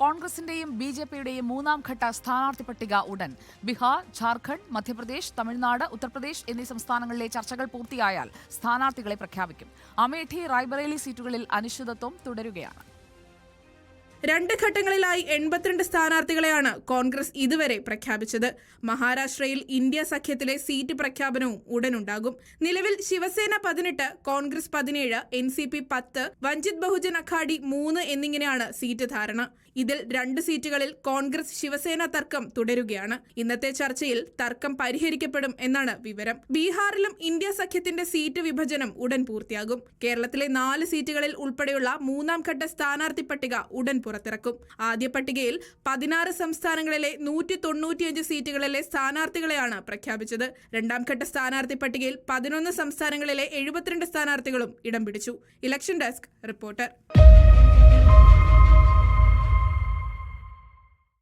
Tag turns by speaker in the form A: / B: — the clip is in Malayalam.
A: കോൺഗ്രസിന്റെയും ബി ജെ പിയുടെയും മൂന്നാം ഘട്ട സ്ഥാനാർത്ഥി പട്ടിക ഉടൻ. ബീഹാർ ജാർഖണ്ഡ് മധ്യപ്രദേശ് തമിഴ്നാട് ഉത്തർപ്രദേശ് എന്നീ സംസ്ഥാനങ്ങളിലെ ചർച്ചകൾ പൂർത്തിയായാൽ സ്ഥാനാർത്ഥികളെ പ്രഖ്യാപിക്കും. അമേഠി റായ്ബറേലി സീറ്റുകളിൽ അനിശ്ചിതത്വം തുടരുകയാണ്.
B: രണ്ട് ഘട്ടങ്ങളിലായി എൺപത്തിരണ്ട് സ്ഥാനാർത്ഥികളെയാണ് കോൺഗ്രസ് ഇതുവരെ പ്രഖ്യാപിച്ചത്. മഹാരാഷ്ട്രയിൽ ഇന്ത്യ സഖ്യത്തിലെ സീറ്റ് പ്രഖ്യാപനവും ഉടനുണ്ടാകും. നിലവിൽ ശിവസേന പതിനെട്ട് കോൺഗ്രസ് പതിനേഴ് എൻ സി പി പത്ത് വഞ്ചിത് ബഹുജൻ അഖാഡി മൂന്ന് എന്നിങ്ങനെയാണ് സീറ്റ് ധാരണ. ഇതിൽ രണ്ട് സീറ്റുകളിൽ കോൺഗ്രസ് ശിവസേന തർക്കം തുടരുകയാണ്. ഇന്നത്തെ ചർച്ചയിൽ തർക്കം പരിഹരിക്കപ്പെടും എന്നാണ് വിവരം. ബീഹാറിലും ഇന്ത്യ സഖ്യത്തിന്റെ സീറ്റ് വിഭജനം ഉടൻ പൂർത്തിയാകും. കേരളത്തിലെ നാല് സീറ്റുകളിൽ ഉൾപ്പെടെയുള്ള മൂന്നാം ഘട്ട സ്ഥാനാർത്ഥി പട്ടിക ഉടൻ പുറത്തിറക്കും. ആദ്യ പട്ടികയിൽ പതിനാറ് സംസ്ഥാനങ്ങളിലെ നൂറ്റി തൊണ്ണൂറ്റിയഞ്ച് സീറ്റുകളിലെ സ്ഥാനാർത്ഥികളെയാണ് പ്രഖ്യാപിച്ചത്. രണ്ടാം ഘട്ട സ്ഥാനാർത്ഥി പട്ടികയിൽ പതിനൊന്ന് സംസ്ഥാനങ്ങളിലെ എഴുപത്തിരണ്ട് സ്ഥാനാർത്ഥികളും ഇടം പിടിച്ചു. Election desk reporter.